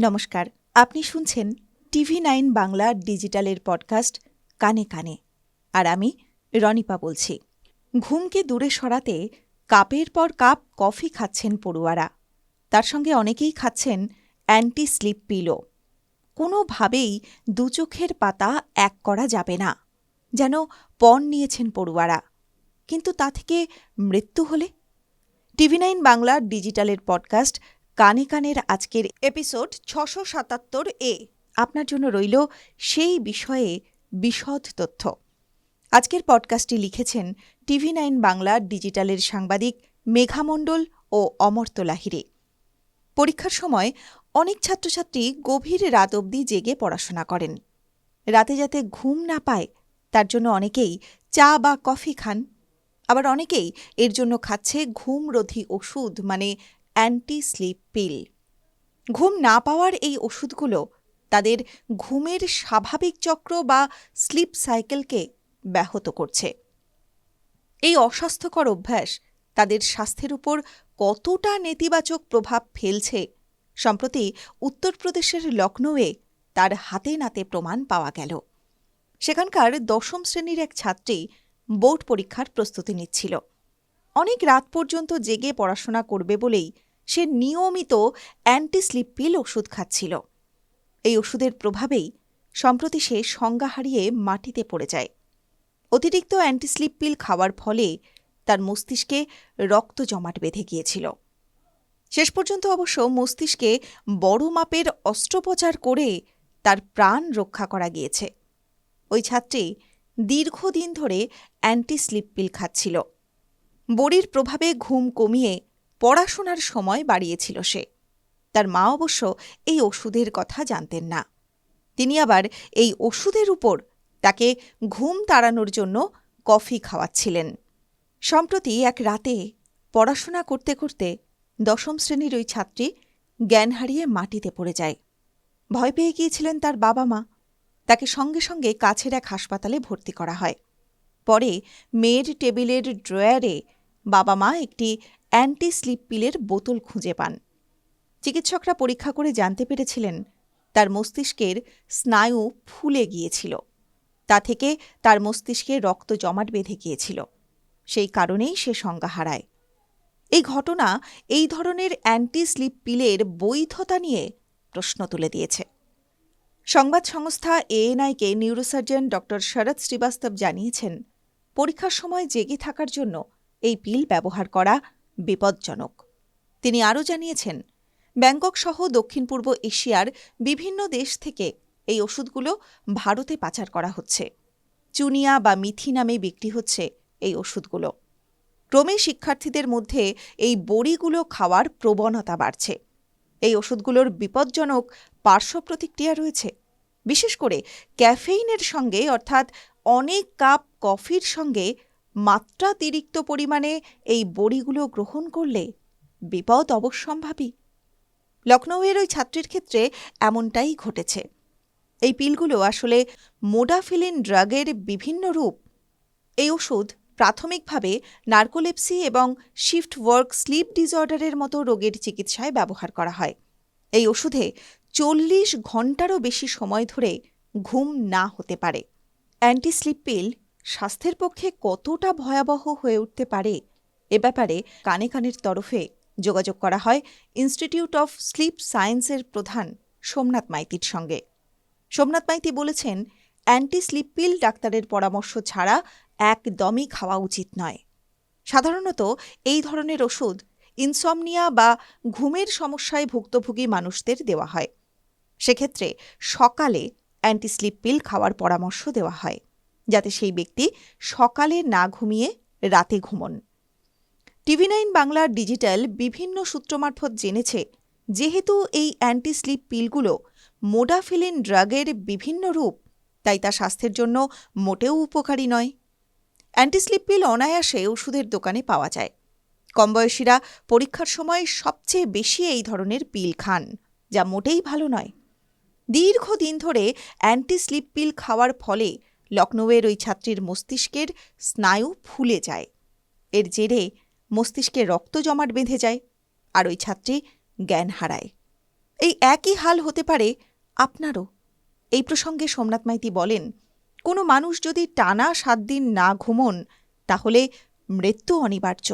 নমস্কার, আপনি শুনছেন টিভি নাইন বাংলা ডিজিটালের পডকাস্ট কানে কানে। আর আমি রনিপা বলছি। ঘুমকে দূরে সরাতে কাপের পর কাপ কফি খাচ্ছেন পড়ুয়ারা। তার সঙ্গে অনেকেই খাচ্ছেন অ্যান্টি স্লিপ পিলো কোনোভাবেই দু চোখের পাতা এক করা যাবে না, যেন পণ নিয়েছেন পড়ুয়ারা। কিন্তু তা থেকে মৃত্যু হলে? টিভি নাইন বাংলা ডিজিটালের পডকাস্ট কানে কানের আজকের এপিসোড ছশো সাতাত্তর এ আপনার জন্য রইল সেই বিষয়ে বিশদ তথ্য। আজকের পডকাস্টটি লিখেছেন টিভি নাইন বাংলা ডিজিটালের সাংবাদিক মেঘামণ্ডল ও অমর্ত লাহিরে পরীক্ষার সময় অনেক ছাত্রছাত্রী গভীর রাত অবধি জেগে পড়াশোনা করেন। রাতে যাতে ঘুম না পায়, তার জন্য অনেকেই চা বা কফি খান। আবার অনেকেই এর জন্য খাচ্ছে ঘুমরোধী ওষুধ মানে অ্যান্টি স্লিপ পিল। ঘুম না পাওয়ার এই ওষুধগুলো তাদের ঘুমের স্বাভাবিক চক্র বা স্লিপ সাইকেলকে ব্যাহত করছে। এই অস্বাস্থ্যকর অভ্যাস তাদের স্বাস্থ্যের উপর কতটা নেতিবাচক প্রভাব ফেলছে সম্প্রতি উত্তরপ্রদেশের লখনৌয়ে তার হাতে নাতে প্রমাণ পাওয়া গেল। সেখানকার দশম শ্রেণির এক ছাত্রী বোর্ড পরীক্ষার প্রস্তুতি নিচ্ছিল। অনেক রাত পর্যন্ত জেগে পড়াশোনা করবে বলেই সে নিয়মিত অ্যান্টি স্লিপ পিল ওষুধ খাচ্ছিল। এই ওষুধের প্রভাবেই সম্প্রতি সে সংজ্ঞা হারিয়ে মাটিতে পড়ে যায়। অতিরিক্ত অ্যান্টি স্লিপ পিল খাওয়ার ফলে তার মস্তিষ্কে রক্ত জমাট বেঁধে গিয়েছিল। শেষ পর্যন্ত অবশ্য মস্তিষ্কে বড় মাপের অস্ত্রোপচার করে তার প্রাণ রক্ষা করা গিয়েছে। ওই ছাত্রী দীর্ঘদিন ধরে অ্যান্টি স্লিপ পিল খাচ্ছিল। বড়ির প্রভাবে ঘুম কমিয়ে পড়াশোনার সময় বাড়িয়েছিল সে। তার মা অবশ্য এই ওষুধের কথা জানতেন না। তিনি আবার এই ওষুধের উপর তাকে ঘুম তাড়ানোর জন্য কফি খাওয়াচ্ছিলেন। সম্প্রতি এক রাতে পড়াশোনা করতে করতে দশম শ্রেণির ওই ছাত্রী জ্ঞান হারিয়ে মাটিতে পড়ে যায়। ভয় পেয়ে গিয়েছিলেন তার বাবা মা তাকে সঙ্গে সঙ্গে কাছের এক হাসপাতালে ভর্তি করা হয়। পরে মেয়ের টেবিলের ড্রয়ারে বাবা মা একটি অ্যান্টি স্লিপ পিলের বোতল খুঁজে পান। চিকিৎসকরা পরীক্ষা করে জানতে পেরেছিলেন, তার মস্তিষ্কের স্নায়ু ফুলে গিয়েছিল। তা থেকে তার মস্তিষ্কে রক্ত জমাট বেঁধে গিয়েছিল। সেই কারণেই সে সংজ্ঞা হারায়। এই ঘটনা এই ধরনের অ্যান্টি স্লিপ পিলের বৈধতা নিয়ে প্রশ্ন তুলে দিয়েছে। সংবাদ সংস্থা এএনআইকে নিউরোসার্জন ড শরৎ শ্রীবাস্তব জানিয়েছেন, পরীক্ষার সময় জেগে থাকার জন্য এই পিল ব্যবহার করা বিপজ্জনক। তিনি আরও জানিয়েছেন, ব্যাংকক সহ দক্ষিণ পূর্ব এশিয়ার বিভিন্ন দেশ থেকে এই ওষুধগুলো ভারতে পাচার করা হচ্ছে। চুনিয়া বা মিথি নামে বিক্রি হচ্ছে এই ওষুধগুলো। ক্রমে শিক্ষার্থীদের মধ্যে এই বড়িগুলো খাওয়ার প্রবণতা বাড়ছে। এই ওষুধগুলোর বিপজ্জনক পার্শ্ব প্রতিক্রিয়া রয়েছে। বিশেষ করে ক্যাফেইনের সঙ্গে অর্থাৎ অনেক কাপ কফির সঙ্গে মাত্রাতিরিক্ত পরিমাণে এই বড়িগুলো গ্রহণ করলে বিপদ অবশ্যম্ভাবী। লখনৌয়ের ওই ছাত্রীর ক্ষেত্রে এমনটাই ঘটেছে। এই পিলগুলো আসলে মোডাফিলিন ড্রাগের বিভিন্ন রূপ। এই ওষুধ প্রাথমিকভাবে নার্কোলেপসি এবং শিফট ওয়ার্ক স্লিপ ডিসঅর্ডারের মতো রোগের চিকিৎসায় ব্যবহার করা হয়। এই ওষুধে চল্লিশ ঘন্টারও বেশি সময় ধরে ঘুম না হতে পারে। অ্যান্টি স্লিপ পিল স্বাস্থ্যের পক্ষে কতটা ভয়াবহ হয়ে উঠতে পারে এ ব্যাপারে কানে কানের তরফে যোগাযোগ করা হয় ইনস্টিটিউট অফ স্লিপ সায়েন্সের প্রধান সোমনাথ মাইতির সঙ্গে। সোমনাথ মাইতি বলেছেন অ্যান্টি স্লিপ পিল ডাক্তারের পরামর্শ ছাড়া একদমই খাওয়া উচিত নয়। সাধারণত এই ধরনের ওষুধ ইনসমনিয়া বা ঘুমের সমস্যায় ভুক্তভোগী মানুষদের দেওয়া হয়। সেক্ষেত্রে সকালে অ্যান্টি স্লিপ পিল খাওয়ার পরামর্শ দেওয়া হয়। যাতে সেই ব্যক্তি সকালে না ঘুমিয়ে রাতে ঘুমন। টিভি নাইন বাংলার ডিজিটাল বিভিন্ন সূত্র মারফত জেনেছে, যেহেতু এই অ্যান্টি স্লিপ পিলগুলো মোডাফিলিন ড্রাগের বিভিন্ন রূপ, তাই তা স্বাস্থ্যের জন্য মোটেও উপকারী নয়। অ্যান্টিস্লিপ পিল অনায়াসে ওষুধের দোকানে পাওয়া যায়। কমবয়সীরা পরীক্ষার সময় সবচেয়ে বেশি এই ধরনের পিল খান, যা মোটেই ভালো নয়। দীর্ঘদিন ধরে অ্যান্টি স্লিপ পিল খাওয়ার ফলে লখনৌয়ের ওই ছাত্রীর মস্তিষ্কের স্নায়ু ফুলে যায়। এর জেরে মস্তিষ্কে রক্ত জমাট বেঁধে যায় আর ওই ছাত্রী জ্ঞান হারায়। এই একই হাল হতে পারে আপনারও। এই প্রসঙ্গে সোমনাথ মাইতি বলেন, কোনো মানুষ যদি টানা সাত দিন না ঘুমন, তাহলে মৃত্যু অনিবার্য।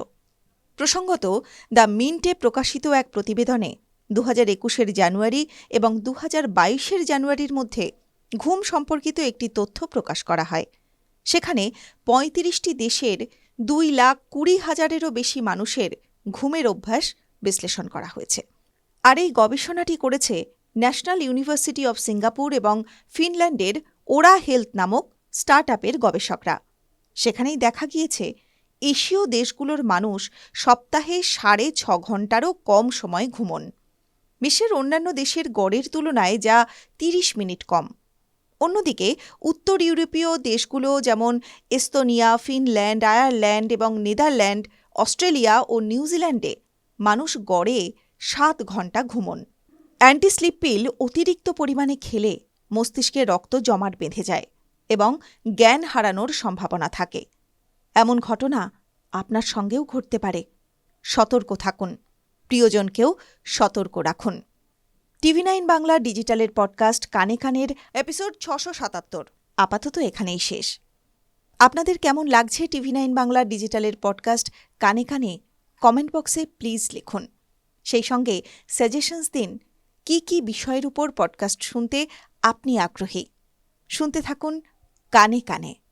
প্রসঙ্গত, দ্য মিন্টে প্রকাশিত এক প্রতিবেদনে দু হাজার একুশের জানুয়ারি এবং দু হাজার বাইশের জানুয়ারির মধ্যে ঘুম সম্পর্কিত একটি তথ্য প্রকাশ করা হয়। সেখানে পঁয়ত্রিশটি দেশের দুই লাখ কুড়ি হাজারেরও বেশি মানুষের ঘুমের অভ্যাস বিশ্লেষণ করা হয়েছে। আর এই গবেষণাটি করেছে ন্যাশনাল ইউনিভার্সিটি অব সিঙ্গাপুর এবং ফিনল্যান্ডের ওরা হেলথ নামক স্টার্ট আপের গবেষকরা। সেখানেই দেখা গিয়েছে, এশীয় দেশগুলোর মানুষ সপ্তাহে সাড়ে ছ ঘন্টারও কম সময় ঘুমন। বিশ্বের অন্যান্য দেশের গড়ের তুলনায় যা তিরিশ মিনিট কম। অন্যদিকে উত্তর ইউরোপীয় দেশগুলো যেমন এস্তোনিয়া, ফিনল্যান্ড, আয়ারল্যান্ড এবং নেদারল্যান্ড, অস্ট্রেলিয়া ও নিউজিল্যান্ডে মানুষ গড়ে সাত ঘণ্টা ঘুমন। অ্যান্টিস্লিপ পিল অতিরিক্ত পরিমাণে খেলে মস্তিষ্কে রক্ত জমাট বেঁধে যায় এবং জ্ঞান হারানোর সম্ভাবনা থাকে। এমন ঘটনা আপনার সঙ্গেও ঘটতে পারে। সতর্ক থাকুন। প্রিয়জনকেও সতর্ক রাখুন। টিভি নাইন বাংলা ডিজিটালের পডকাস্ট কানে কানের এপিসোড ছশো সাতাত্তর। আপাতত এখানেই শেষ। আপনাদের কেমন লাগছে টিভি নাইন বাংলা ডিজিটালের পডকাস্ট কানে কানে? কমেন্ট বক্সে প্লিজ লিখুন। সেই সঙ্গে সাজেশনস দিন। কি কি বিষয়ের উপর পডকাস্ট শুনতে আপনি আগ্রহী? শুনতে থাকুন কানে কানে।